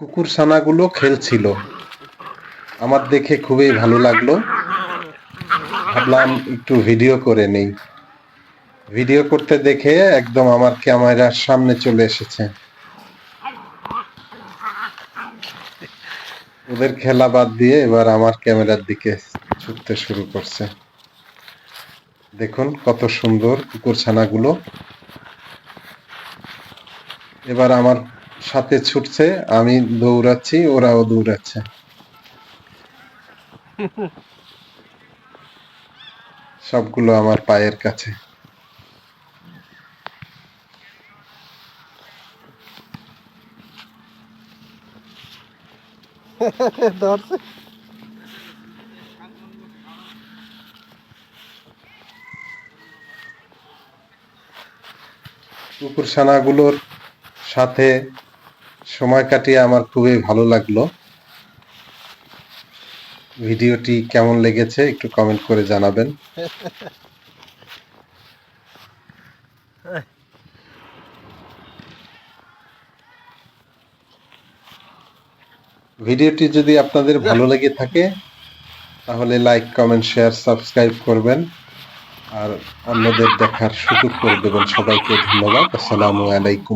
কুকুর ছানাগুলো খেলছিল। আমার দেখে খুবই ভালো লাগল। ভাবলাম একটু ভিডিও করে নেই। ভিডিও করতে দেখে একদম আমার ক্যামেরার সামনে চলে এসেছে। ওদের খেলা বাদ দিয়ে এবার আমার ক্যামেরার দিকে ছুটতে শুরু করছে। দেখুন কত সুন্দর কুকুর ছানাগুলো। এবার আমার সাথে ছুটছে আমি দৌড়াচ্ছি ওরাও দৌড়াচ্ছে। সবগুলো আমার পায়ের কাছে। ধরছে। কুকুর ছানাগুলোর সাথে সময় কাটিয়ে আমার খুবই ভালো লাগল। ভিডিওটি কেমন লেগেছে একটু কমেন্ট করে জানাবেন। ভিডিওটি যদি আপনাদের ভালো লেগে থাকে, তাহলে লাইক কমেন্ট শেয়ার সাবস্ক্রাইব করবেন। আর অন্যদের দেখার সুযোগ করে দেবেন সবাইকে ধন্যবাদ। আসসালামু আলাইকুম।